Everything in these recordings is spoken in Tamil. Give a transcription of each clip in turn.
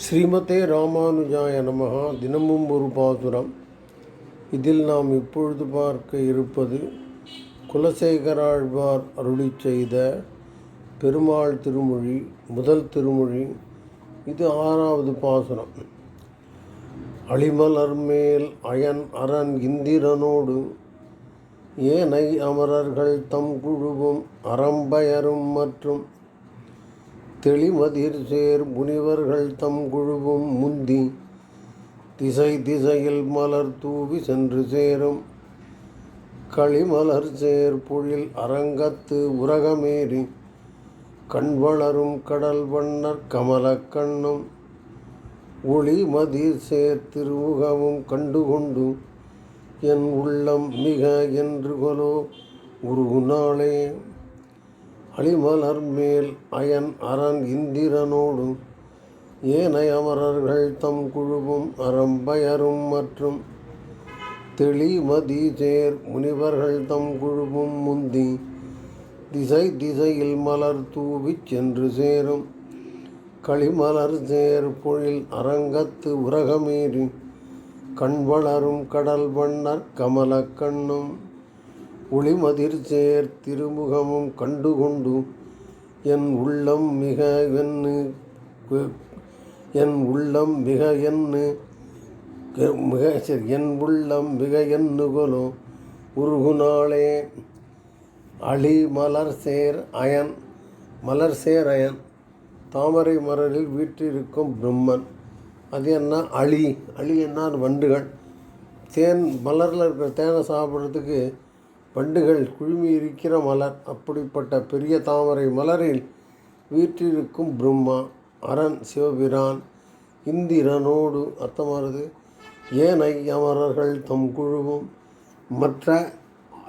ஸ்ரீமதே ராமானுஜாய நமகா தினமும் ஒரு பாசுரம். இதில் நாம் இப்பொழுது பார்க்க இருப்பது குலசேகராழ்வார் அருளி செய்த பெருமாள் திருமொழி முதல் திருமொழி. இது ஆறாவது பாசுரம். அளிமலர் மேல் அயன் அரண் இந்திரனோடு ஏனை அமரர்கள் தம் குழுவும் அறம்பயரும் மற்றும் தெளிமதிர் சேர் முனிவர்கள் தம் குழுவும் முந்தி திசை திசையில் மலர் தூவி சென்று சேரும். களிமலர் சேர் பொழில் அரங்கத்து உரகமேறி கண் வளரும் கடல் வண்ணர் கமலக் கண்ணும். ஒளி சேர் திருமுகமும் கண்டுகொண்டு என் உள்ளம் மிக என்று கொலோ உருகுநாளே. அளிமலர் மேல் அயன் அரண் இந்திரனோடும் ஏனையமரர்கள் தம் குழுவும் அறம்பயரும் மற்றும் தெளிமதி சேர் முனிவர்கள் தம் குழுவும் முந்தி திசை திசையில் மலர் தூவிச் சென்று சேரும். களிமலர் சேர் பொழில் அரங்கத்து உரகமேறி கண் வளரும் கடல் வண்ணர் கமலக் கண்ணும் ஒளிமதிர் சேர் திருமுகமும் கண்டுகொண்டு என் உள்ளம் மிக என்னு என் உள்ளம் மிக என்னு மிக சரி என் உள்ளம் மிக எண்ணுகொலோ உருகுநாளே அழி மலர் சேர் அயன் மலர் சேர் அயன் தாமரை மலரில் வீற்றிருக்கும் பிரம்மன். அது என்ன? அழி. அழி என்ன வண்டுகள். தேன் மலரில் இருக்கிற தேனை சாப்பிட்றதுக்கு வண்டுகள் குழுமி இருக்கிற மலர். அப்படிப்பட்ட பெரிய தாமரை மலரில் வீற்றிருக்கும் பிரம்மா அரண் சிவபிரான் இந்திரனோடு அர்த்தமானது. ஏனை அமரர்கள் தம் குழுவும் மற்ற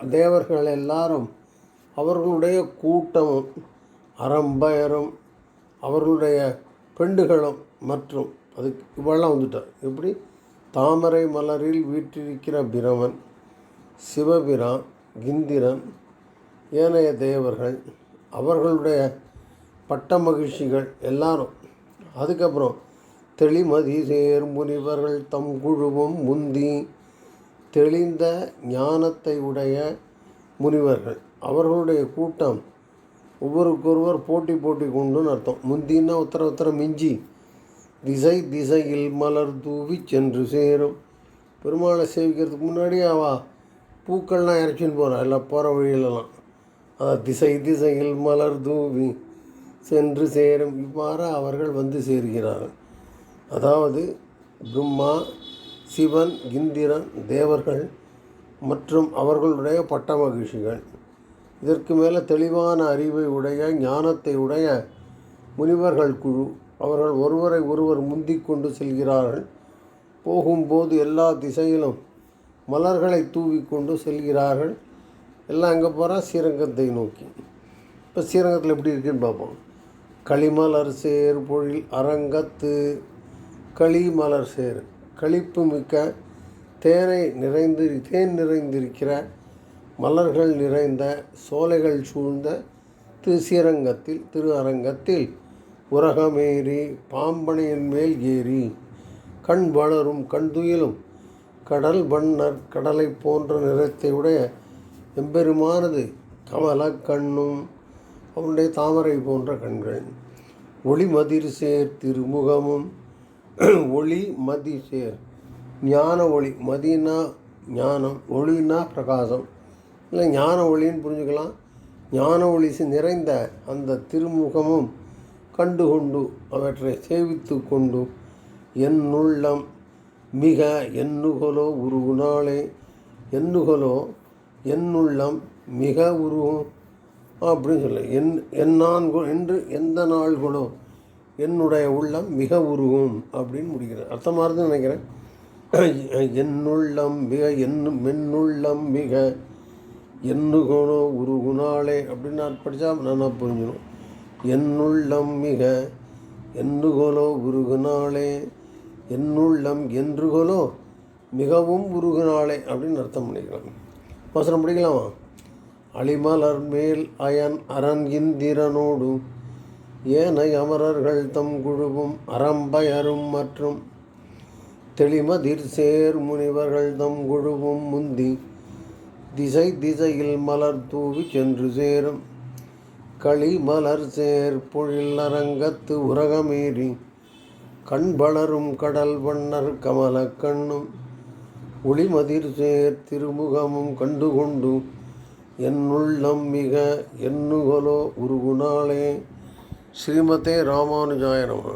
தேவர்கள் எல்லாரும் அவர்களுடைய கூட்டமும் அறம்பயரும் அவர்களுடைய பெண்டுகளும் மற்றும் அதுக்கு இவெல்லாம் வந்துட்டார். எப்படி? தாமரை மலரில் வீற்றிருக்கிற பிரமன் சிவபிரான் இந்திரன் ஏனைய தேவர்கள் அவர்களுடைய பட்ட மகிழ்ச்சிகள் எல்லாரும். அதுக்கப்புறம் தெளிமதி சேர் முனிவர்கள் தம் குழுவும் முந்தி தெளிந்த ஞானத்தை உடைய முனிவர்கள். அவர்களுடைய கூட்டம் ஒவ்வொருக்கொருவர் போட்டி போட்டி கொண்டுன்னு அர்த்தம். முந்தின்னா உத்தர உத்தர மிஞ்சி திசை திசையில் மலர் தூவி சென்று சேரும். பெருமாளை சேவிக்கிறதுக்கு முன்னாடி அவா பூக்கள்லாம் இறச்சின்னு போகிறோம் எல்லாம் போகிற வழியிலலாம். அதான் திசை திசையில் மலர் தூவி சென்று சேரும். இவ்வாறு அவர்கள் வந்து சேர்கிறார்கள். அதாவது பிரம்மா சிவன் இந்திரன் தேவர்கள் மற்றும் அவர்களுடைய பட்ட மகிழ்ச்சிகள் இதற்கு மேலே தெளிவான அறிவை உடைய ஞானத்தை உடைய முனிவர்கள் குழு அவர்கள் ஒருவரை ஒருவர் முந்திக் கொண்டு செல்கிறார்கள். போகும்போது எல்லா திசையிலும் மலர்களை தூவி கொண்டு செல்கிறார்கள். எல்லாம் அங்கே போகிறான் ஸ்ரீரங்கத்தை நோக்கி. இப்போ ஸ்ரீரங்கத்தில் எப்படி இருக்குன்னு பார்ப்போம். களிமலர் சேர் பொழில் அரங்கத்து களிமலர் சேர். களிப்பு மிக்க தேனை நிறைந்து தேன் நிறைந்திருக்கிற மலர்கள் நிறைந்த சோலைகள் சூழ்ந்த திரு ஸ்ரீரங்கத்தில் திரு அரங்கத்தில் உரகமேறி பாம்பனையின் மேல் ஏறி கண் வளரும் கண்துயிலும் கடல் வண்ணர் கடலை போன்ற நிறத்தை உடைய எம்பெருமானது கமல கண்ணும் அவனுடைய தாமரை போன்ற கண்கள் ஒளிமதிர் சேர் திருமுகமும் ஒளி மதி சேர் ஞான ஒளி மதினா ஞானம் ஒளினா பிரகாசம். இல்லை ஞான ஒளின்னு புரிஞ்சுக்கலாம். ஞான ஒளி நிறைந்த அந்த திருமுகமும் கண்டுகொண்டு அவற்றை சேவித்து கொண்டு என் உள்ளம் மிக எண்ணுகலோ உருகுனாலே எண்ணுகலோ என்னுள்ளம் மிக உருகும். அப்படின்னு சொல்ல. என் என்னான் என்று எந்த நாள்களோ என்னுடைய உள்ளம் மிக உருகும் அப்படின்னு முடிக்கிறேன் அர்த்தமாக இருந்து நினைக்கிறேன். என்னுள்ளம் மிக என்னு மென்னுள்ளம் மிக எண்ணுகோனோ உருகுனாலே அப்படின்னு நான் படித்தா நான் புரிஞ்சிடும். என்னுள்ளம் மிக எண்ணுகோலோ உருகுனாலே என்னுள்ளம் என்றுகளோ மிகவும் உருகுநாளே அப்படின்னு அர்த்தம் பண்ணிக்கலாம். வசனம் படிக்கலாமா? அழிமலர் மேல் அயன் அரண் இந்திரனோடு ஏனை அமரர்கள் தம் குழுவும் அறம்பயரும் மற்றும் தெளிமதிர் சேர் முனிவர்கள் தம் குழுவும் முந்தி திசை திசையில் மலர் தூவி சென்று சேரும். களி மலர் சேர் பொழில் அரங்கத்து உரகமேறி கண்பளரும் கடல் வண்ணர் கமல கண்ணும் ஒளிமதிர் சேர் திருமுகமும் கண்டுகொண்டு என்னுள்ளம் மிக எண்ணுகலோ உருகுநாளே ஸ்ரீமதே ராமானுஜாய நம